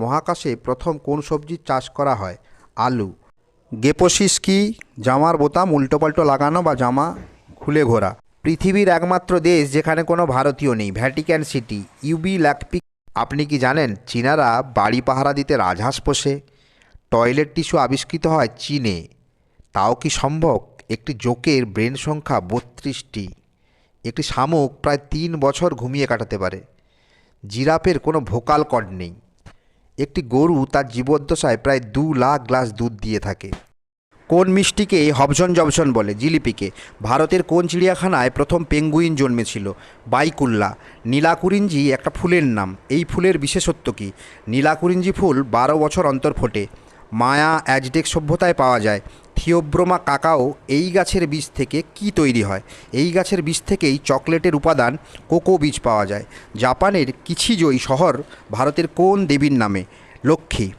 মহাকাশে প্রথম কোন সবজির চাষ করা হয়? আলু। গেপোসিস কি? জামার বোতাম, উল্টোপাল্টো লাগানো বা জামা খুলে ঘোরা। পৃথিবীর একমাত্র দেশ যেখানে কোনো ভারতীয় নেই, ভ্যাটিক্যান সিটি। ইউবি ল্যাকপিক আপনি কি জানেন চীনারা বাড়ি পাহারা দিতে রাজহাঁস পোষে? টয়লেট টিস্যু আবিষ্কৃত হয় চীনে। তাও কি সম্ভব? একটি জোকের ব্রেন সংখ্যা বত্রিশটি। একটি শামুক প্রায় তিন বছর ঘুমিয়ে কাটাতে পারে। জিরাফের কোনো ভোকাল কর্ড নেই। একটি গরু তার জীবদ্দশায় প্রায় দু লাখ গ্লাস দুধ দিয়ে থাকে। কোন মিষ্টিকে হবসন জবসন বলে? জিলিপিকে। ভারতের কোন চিড়িয়াখানায় প্রথম পেঙ্গুইন জন্মেছিল? বাইকুল্লা। নীলাকুরিঞ্জি একটা ফুলের নাম। এই ফুলের বিশেষত্ব কী? নীলাকুরিঞ্জি ফুল বারো বছর অন্তর ফোটে। মায়া, অ্যাজটেক সভ্যতায় পাওয়া যায়। থিওব্রোমা কাকাও এই গাছের বীজ থেকে কি তৈরি হয়? এই গাছের বীজ থেকেই চকলেটের উপাদান কোকো বীজ পাওয়া যায়। জাপানের কিছিজোই শহর ভারতের কোন দেবীর নামে? লক্ষ্মী।